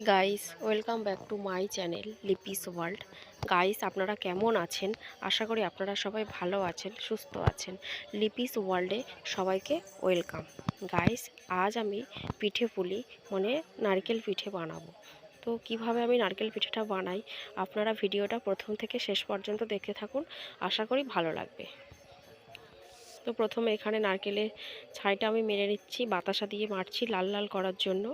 Guys welcome back to my channel Lipi's world guys আপনারা কেমন আছেন? আশা করি আপনারা সবাই ভালো আছেন, সুস্থ আছেন। লিপিস ওয়ার্ল্ডে সবাইকে ওয়েলকাম গাইস আজ আমি পিঠে পুলি মানে নারকেল পিঠে বানাবো। তো কীভাবে আমি নারকেল পিঠেটা বানাই, আপনারা ভিডিওটা প্রথম থেকে শেষ পর্যন্ত দেখতে থাকুন, আশা করি ভালো লাগবে। তো প্রথমে এখানে নারকেলের ছাইটা আমি মেরে নিচ্ছি, বাতাসা দিয়ে মারছি লাল লাল করার জন্য।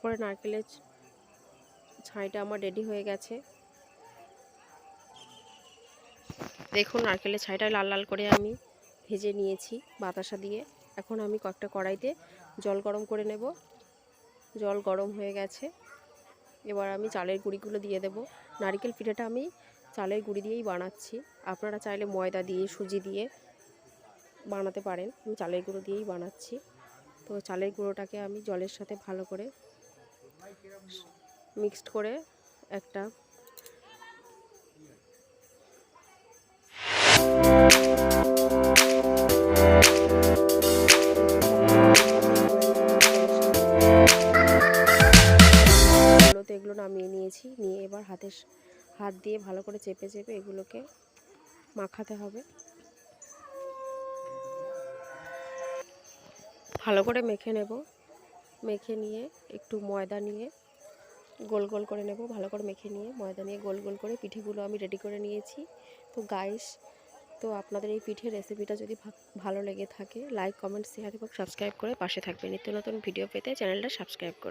তারপরে নারকেলের ছাইটা আমার রেডি হয়ে গেছে। দেখুন, নারকেলের ছাইটা লাল লাল করে আমি ভেজে নিয়েছি বাতাসা দিয়ে। এখন আমি কয়েকটা কড়াইতে জল গরম করে নেব। জল গরম হয়ে গেছে। এবার আমি চালের গুঁড়িগুলো দিয়ে দেব। নারকেল পিঠাটা আমি চালের গুঁড়ি দিয়েই বানাচ্ছি। আপনারা চাইলে ময়দা দিয়ে, সুজি দিয়ে বানাতে পারেন। আমি চালের গুঁড়ো দিয়েই বানাচ্ছি। তো চালের গুঁড়োটাকে আমি জলের সাথে ভালো করে মিক্সড করে একটা এগুলো নামিয়ে নিয়েছি। নিয়ে এবার হাতের স- হাত দিয়ে ভালো করে চেপে চেপে এগুলোকে মাখাতে হবে। ভালো করে মেখে নেব। মেখে নিয়ে একটু ময়দা নিয়ে গোল গোল করে নেব, ভালো করে মেখে নিয়ে ময়দা নিয়ে গোল গোল করে পিঠেগুলো আমি রেডি করে নিয়েছি। তো গাইস তো আপনাদের এই পিঠের রেসিপিটা যদি ভালো লেগে থাকে লাইক কমেন্ট শেয়ার এবং সাবস্ক্রাইব করে পাশে থাকবেন। নিত্য নতুন ভিডিও পেতে চ্যানেলটা সাবস্ক্রাইব করুন।